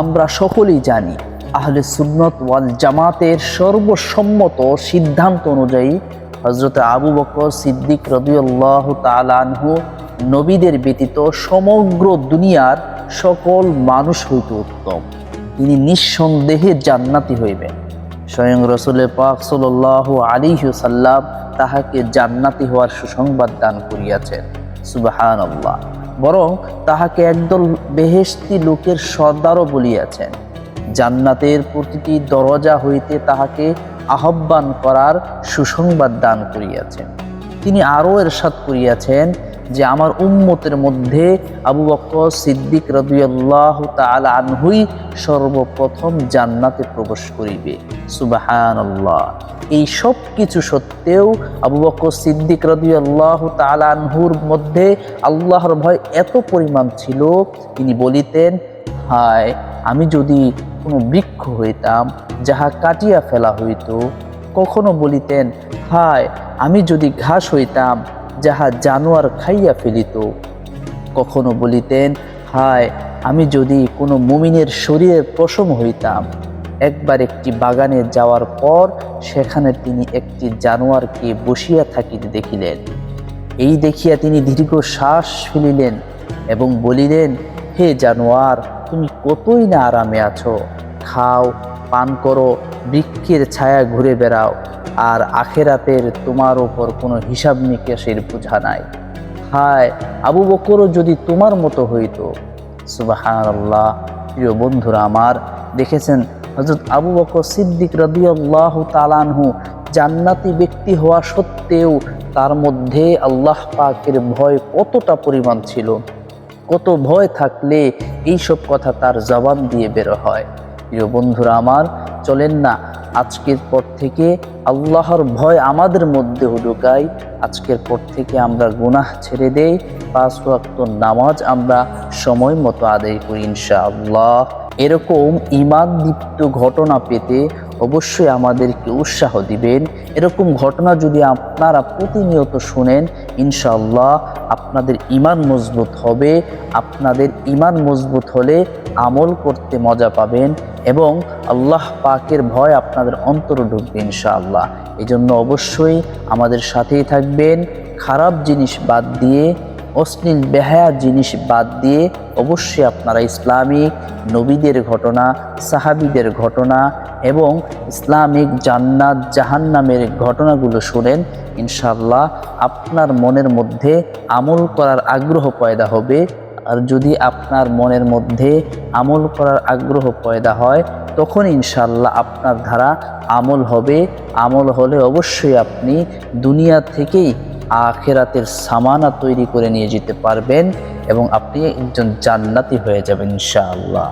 আমরা সকলেই জানি, আহলে সুন্নত ওয়াল জামাতের সর্বসম্মত সিদ্ধান্ত অনুযায়ী হজরত আবু বকর সিদ্দিক রদিউল্লাহ তালানহু নবীদের ব্যতীত সমগ্র দুনিয়ার সকল মানুষ হইতে উত্তম। তিনি নিঃসন্দেহে জান্নাতি হইবেন। স্বয়ং রসুল পাক সাল্লাহ আলিহু সাল্লাম তাহাকে জান্নাতি হওয়ার সুসংবাদ দান করিয়াছেন। সুবাহান আল্লাহ বরং তাহাকে একদল বেহেস্তি লোকের সর্দারও বলিয়াছেন। জান্নাতের প্রতিটি দরজা হইতে তাহাকে আহ্বান করার সুসংবাদ দান করিয়াছেন। তিনি আরও এরশাদ করিয়াছেন যে আমার উম্মতের মধ্যে আবু বকর সিদ্দিক রদিয়াল্লাহ তাআলা আনহুই সর্বপ্রথম জান্নাতে প্রবেশ করিবে। সুবাহানাল্লাহ। এই সব কিছু সত্ত্বেও আবু বকর সিদ্দিক রদিয়াল্লাহ তাআলা আনহুর মধ্যে আল্লাহর ভয় এত পরিমাণ ছিল, তিনি বলিতেন, হায়, আমি যদি কোনো বৃক্ষ হইতাম যাহা কাটিয়া ফেলা হইত, কখনো বলিতেন, হায়, আমি যদি ঘাস হইতাম যাহা জানোয়ার খাইয়া ফেলিত। কখনো বলিতেন, হায়, আমি যদি কোনো মুমিনের শরীরের পশম হইতাম, একবার একটি বাগানে যাওয়ার পর সেখানে তিনি একটি জানোয়ারকে বসিয়া থাকিতে দেখিলেন। এই দেখিয়া তিনি দীর্ঘ শ্বাস ফেলিলেন এবং বলিলেন, হে জানোয়ার, তুমি কতই না আরামে আছো? খাও, পান করো, বৃক্ষের ছায়া ঘুরে বেড়াও। আর আখেরাতের তোমার ওপর কোনো হিসাব নিকাশের বোঝা নাই। হায়, আবু বকরও যদি তোমার মতো হইতো। সুবাহান আল্লাহ প্রিয় বন্ধুরা আমার, দেখেছেন হজরত আবু বকর সিদ্দিক রদিয়াল্লাহ তালানহু জান্নাতি ব্যক্তি হওয়া সত্ত্বেও তার মধ্যে আল্লাহ পাকের ভয় কতটা পরিমাণ ছিল? কত ভয় থাকলে এইসব কথা তার জবান দিয়ে বের হয়। প্রিয় বন্ধুরা আমার, চলেন না আজকের পর থেকে আল্লাহর ভয় আমাদের মধ্যে ঢুকাই আজকের পর থেকে আমরা গুনাহ ছেড়ে দেই। পাঁচ ওয়াক্ত নামাজ আমরা সময় মতো আদায় করি ইনশাআল্লাহ। এরকম ইমান দীপ্ত ঘটনা পেতে অবশ্যই আমাদেরকে উৎসাহ দিবেন। এরকম ঘটনা যদি আপনারা প্রতিনিয়ত শুনেন, ইনশাআল্লাহ আপনাদের ইমান মজবুত হবে। আপনাদের ইমান মজবুত হলে আমল করতে মজা পাবেন। এবং আল্লাহ পাকের ভয় আপনাদের অন্তরে ঢুকবে ইনশাআল্লাহ। এই জন্য অবশ্যই আমাদের সাথেই থাকবেন। খারাপ জিনিস বাদ দিয়ে, অশ্লীল, বেহায়া জিনিস বাদ দিয়ে অবশ্যই আপনারা ইসলামিক নবীদের ঘটনা, সাহাবিদের ঘটনা এবং ইসলামিক জান্নাত, জাহান্নামের ঘটনাগুলো শুনেন। ইনশাল্লাহ আপনার মনের মধ্যে আমল করার আগ্রহ পয়দা হবে। আর যদি আপনার মনের মধ্যে আমল করার আগ্রহ পয়দা হয়, তখন ইনশাল্লাহ আপনার ধারা আমল হবে। আমল হলে অবশ্যই আপনি দুনিয়া থেকেই আখেরাতের সামানা তৈরি করে নিয়ে যেতে পারবেন এবং আপনি একজন জান্নাতি হয়ে যাবেন ইনশাআল্লাহ।